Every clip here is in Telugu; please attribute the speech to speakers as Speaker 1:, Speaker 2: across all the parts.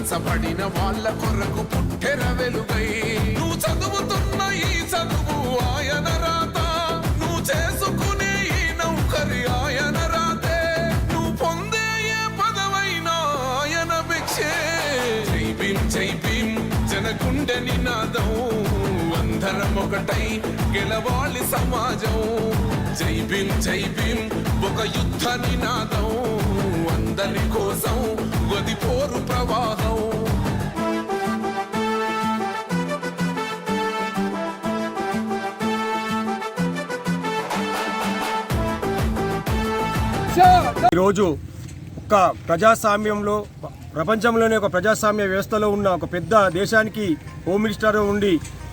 Speaker 1: అణచబడిన వాళ్ళ కొరకు పుట్టెర వెలుగై. నువ్వు చదువుతున్న ఈ చదువు ఆయన రాత. నువ్వు చేసుకునే ఈ నౌకరి ఆయన రాతే. నువ్వు పొందే ఏ పదవైన ఆయన భిక్షే. జై భీం జై భీం జనకుండె నినాదం. అందరం ఒకటై గెలవాలి సమాజం. జై భీం జై భీం ఒక యుద్ధ నినాదం. అందరి కోసం గది పోరు ప్రవాహం.
Speaker 2: ఈరోజు ఒక ప్రజాస్వామ్యంలో ప్రపంచంలోనే ఒక ప్రజాస్వామ్య వ్యవస్థలో ఉన్న ఒక పెద్ద దేశానికి హోమ్ మినిస్టర్ ఉండి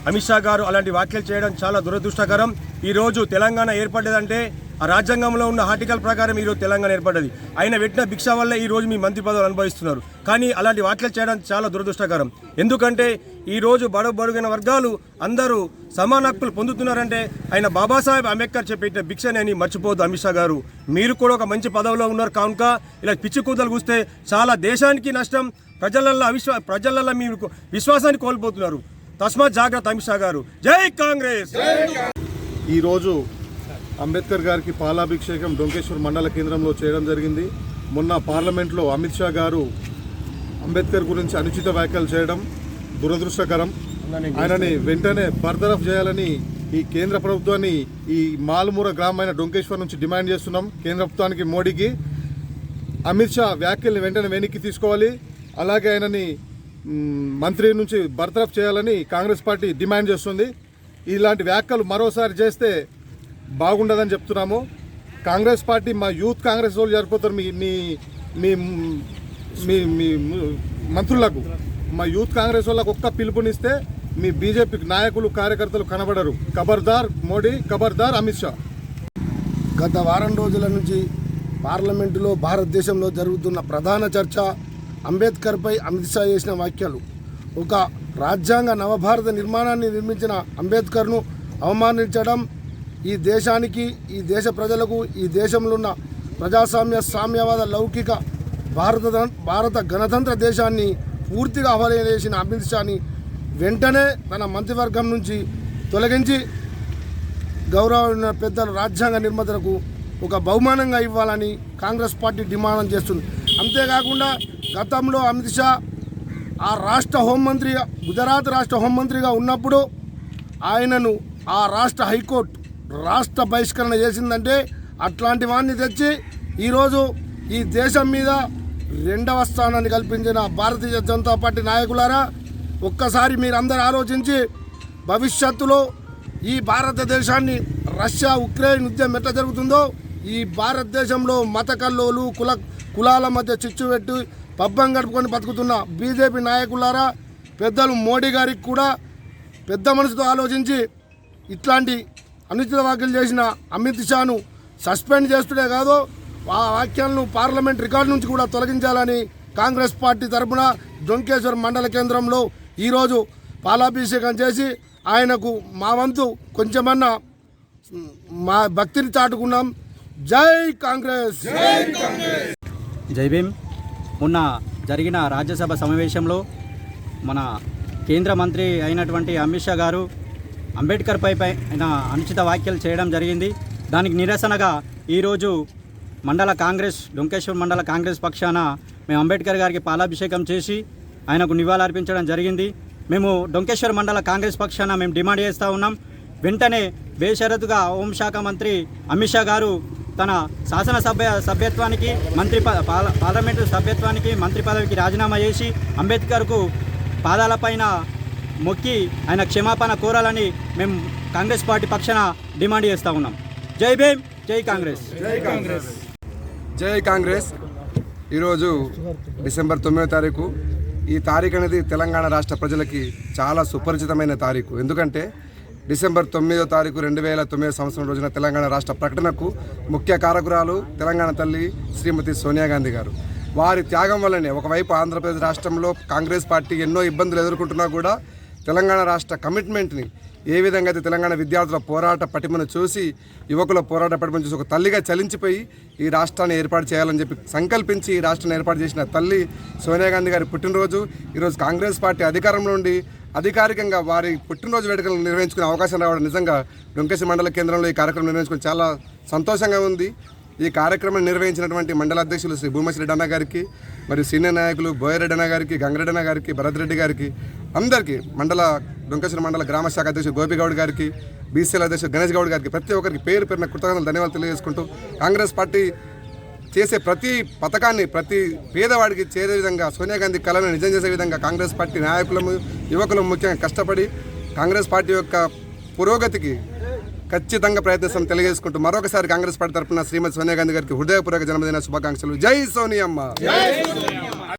Speaker 2: అమిత్ షా గారు అలాంటి వ్యాఖ్యలు చేయడం చాలా దురదృష్టకరం. ఈరోజు తెలంగాణ ఏర్పడ్డదంటే ఆ రాజ్యాంగంలో ఉన్న ఆర్టికల్ ప్రకారం ఈరోజు తెలంగాణ ఏర్పడ్డది. ఆయన పెట్టిన భిక్ష వల్ల ఈ రోజు మీ మంత్రి పదవులు అనుభవిస్తున్నారు. కానీ అలాంటి వ్యాఖ్యలు చేయడం చాలా దురదృష్టకరం. ఎందుకంటే ఈరోజు రోజు బడుగైన వర్గాలు అందరూ సమాన హక్కులు పొందుతున్నారంటే ఆయన బాబాసాహెబ్ అంబేద్కర్ చెప్పిన భిక్షని అని మర్చిపోదు అమిత్ షా గారు. మీరు కూడా ఒక మంచి పదవిలో ఉన్నారు కానుక ఇలా పిచ్చి కూతలు కూస్తే చాలా దేశానికి నష్టం ప్రజలల్లో అవిశ్వా ప్రజలల్లో మీరు విశ్వాసాన్ని కోల్పోతున్నారు. తస్మాత్ జాగ్రత్త అమిత్ షా గారు. జై కాంగ్రెస్!
Speaker 3: ఈరోజు అంబేద్కర్ గారికి పాలాభిషేకం డొంకేశ్వర్ మండల కేంద్రంలో చేయడం జరిగింది. మొన్న పార్లమెంట్లో అమిత్ షా గారు అంబేద్కర్ గురించి అనుచిత వ్యాఖ్యలు చేయడం దురదృష్టకరం. ఆయనని వెంటనే బర్తరఫ్ చేయాలని ఈ కేంద్ర ప్రభుత్వాన్ని ఈ మాలుమూర గ్రామమైన డొంకేశ్వర్ నుంచి డిమాండ్ చేస్తున్నాం. కేంద్ర ప్రభుత్వానికి మోడీకి. అమిత్ షా వ్యాఖ్యల్ని వెంటనే వెనక్కి తీసుకోవాలి. అలాగే ఆయనని మంత్రి నుంచి బర్తరఫ్ చేయాలని కాంగ్రెస్ పార్టీ డిమాండ్ చేస్తుంది. ఇలాంటి వ్యాఖ్యలు మరోసారి చేస్తే బాగుండదని చెప్తున్నాము. కాంగ్రెస్ పార్టీ మా యూత్ కాంగ్రెస్ వాళ్ళు జరిపోతారు మీ మీ మీ మీ మీ మంత్రులకు. మా యూత్ కాంగ్రెస్ వాళ్ళకు ఒక్క పిలుపునిస్తే మీ బీజేపీ నాయకులు కార్యకర్తలు కనబడరు. ఖబర్దార్ మోడీ ఖబర్దార్ అమిత్ షా.
Speaker 4: గత వారం రోజుల నుంచి పార్లమెంటులో భారతదేశంలో జరుగుతున్న ప్రధాన చర్చ అంబేద్కర్పై అమిత్ షా చేసిన వ్యాఖ్యలు. ఒక రాజ్యాంగ నవభారత నిర్మాణాన్ని నిర్మించిన అంబేద్కర్ను అవమానించడం ఈ దేశానికి ఈ దేశ ప్రజలకు ఈ దేశంలో ఉన్న ప్రజాస్వామ్య సామ్యవాద లౌకిక భారత భారత గణతంత్ర దేశాన్ని పూర్తిగా అవహేళన అమిత్ షాని వెంటనే తన మంత్రివర్గం నుంచి తొలగించి గౌరవ పెద్దలు రాజ్యాంగ నిర్మాతలకు ఒక బహుమానంగా ఇవ్వాలని కాంగ్రెస్ పార్టీ డిమాండ్ చేస్తుంది. అంతేకాకుండా గతంలో అమిత్ షా ఆ రాష్ట్ర హోంమంత్రి గుజరాత్ రాష్ట్ర హోంమంత్రిగా ఉన్నప్పుడు ఆయనను ఆ రాష్ట్ర హైకోర్టు రాష్ట్ర బహిష్కరణ చేసిందంటే అట్లాంటి వాడిని తెచ్చి ఈరోజు ఈ దేశం మీద రెండవ స్థానాన్ని కల్పించిన భారతీయ జనతా పార్టీ నాయకులారా ఒక్కసారి మీరందరూ ఆలోచించి భవిష్యత్తులో ఈ భారతదేశాన్ని రష్యా ఉక్రెయిన్ యుద్ధం ఎట్లా జరుగుతుందో ఈ భారతదేశంలో మత కల్లోలు కుల కులాల మధ్య చిచ్చు పెట్టి పబ్బం గడుపుకొని బతుకుతున్న బీజేపీ నాయకులారా పెద్దలు మోడీ గారికి కూడా పెద్ద మనసుతో ఆలోచించి ఇట్లాంటి అనుచిత వ్యాఖ్యలు చేసిన అమిత్ షాను సస్పెండ్ చేస్తుడే కాదు ఆ వ్యాఖ్యలను పార్లమెంట్ రికార్డు నుంచి కూడా తొలగించాలని కాంగ్రెస్ పార్టీ తరపున జొంకేశ్వర్ మండల కేంద్రంలో ఈరోజు పాలాభిషేకం చేసి ఆయనకు మా వంతు కొంచెమన్నా మా భక్తిని చాటుకున్నాం. జై కాంగ్రెస్!
Speaker 5: జై భీమ్. మొన్న జరిగిన రాజ్యసభ సమావేశంలో మన కేంద్ర మంత్రి అయినటువంటి అమిత్ షా గారు అంబేద్కర్ పై పైన అనుచిత వ్యాఖ్యలు చేయడం జరిగింది. దానికి నిరసనగా ఈరోజు మండల కాంగ్రెస్ డొంకేశ్వర్ మండల కాంగ్రెస్ పక్షాన మేము అంబేద్కర్ గారికి పాలాభిషేకం చేసి ఆయనకు నివాళులర్పించడం జరిగింది. మేము డొంకేశ్వర్ మండల కాంగ్రెస్ పక్షాన మేము డిమాండ్ చేస్తూ ఉన్నాం. వెంటనే బేషరతుగా హోంశాఖ మంత్రి అమిత్ షా గారు తన శాసనసభ్య సభ్యత్వానికి మంత్రి ప- పాల- పార్లమెంటు సభ్యత్వానికి మంత్రి పదవికి రాజీనామా చేసి అంబేద్కర్కు పాదాలపైన మొక్కి ఆయన క్షమాపణ కోరాలని మేము కాంగ్రెస్ పార్టీ పక్షాన డిమాండ్ చేస్తూ ఉన్నాం. జై భీమ్ జై కాంగ్రెస్.
Speaker 6: జై కాంగ్రెస్. ఈరోజు డిసెంబర్ తొమ్మిదో తారీఖు. ఈ తారీఖు అనేది తెలంగాణ రాష్ట్ర ప్రజలకి చాలా సుపరిచితమైన తారీఖు. ఎందుకంటే డిసెంబర్ తొమ్మిదో తారీఖు రెండు వేల తొమ్మిదో సంవత్సరం రోజున తెలంగాణ రాష్ట్ర ప్రకటనకు ముఖ్య కారకురాలు తెలంగాణ తల్లి శ్రీమతి సోనియా గాంధీ గారు. వారి త్యాగం వల్లనే ఒకవైపు ఆంధ్రప్రదేశ్ రాష్ట్రంలో కాంగ్రెస్ పార్టీ ఎన్నో ఇబ్బందులు ఎదుర్కొంటున్నా కూడా తెలంగాణ రాష్ట్ర కమిట్మెంట్ని ఏ విధంగా అయితే తెలంగాణ విద్యార్థుల పోరాట పటిమను చూసి యువకుల పోరాట పటిమను చూసి ఒక తల్లిగా చలించిపోయి ఈ రాష్ట్రాన్ని ఏర్పాటు చేయాలని చెప్పి సంకల్పించి ఈ రాష్ట్రాన్ని ఏర్పాటు చేసిన తల్లి సోనియా గాంధీ గారి పుట్టినరోజు ఈరోజు కాంగ్రెస్ పార్టీ అధికారంలో ఉండి అధికారికంగా వారి పుట్టినరోజు వేడుకలు నిర్వహించుకునే అవకాశం రావడం నిజంగా డొంకేసి మండల కేంద్రంలో ఈ కార్యక్రమం నిర్వహించుకుని చాలా సంతోషంగా ఉంది. ఈ కార్యక్రమం నిర్వహించినటువంటి మండల అధ్యక్షులు శ్రీ భూమశ్రెడ్డి అన్న గారికి మరియు సీనియర్ నాయకులు బోయరెడ్డి అన్న గారికి గంగరెడ్డి అన్న గారికి భరత్రెడ్డి గారికి అందరికీ మండల డొంకేశ్వర మండల గ్రామ శాఖ అధ్యక్షుడు గోపిగౌడ్ గారికి బీసీఎల్ అధ్యక్షుడు గణేష్ గౌడ్ గారికి ప్రతి ఒక్కరికి పేరు పేరున కృతజ్ఞతలు ధన్యవాదాలు తెలియజేసుకుంటూ కాంగ్రెస్ పార్టీ చేసే ప్రతి పథకాన్ని ప్రతి పేదవాడికి చేరే విధంగా సోనియా గాంధీ కళను నిజం చేసే విధంగా కాంగ్రెస్ పార్టీ నాయకులము యువకులు ముఖ్యంగా కష్టపడి కాంగ్రెస్ పార్టీ యొక్క పురోగతికి ఖచ్చితంగా ప్రయత్నిస్తాం తెలియజేసుకుంటూ మరొకసారి కాంగ్రెస్ పార్టీ తరఫున శ్రీమతి సోనియా గాంధీ గారికి హృదయపూర్వక జన్మదిన శుభాకాంక్షలు. జై సోనియమ్మ!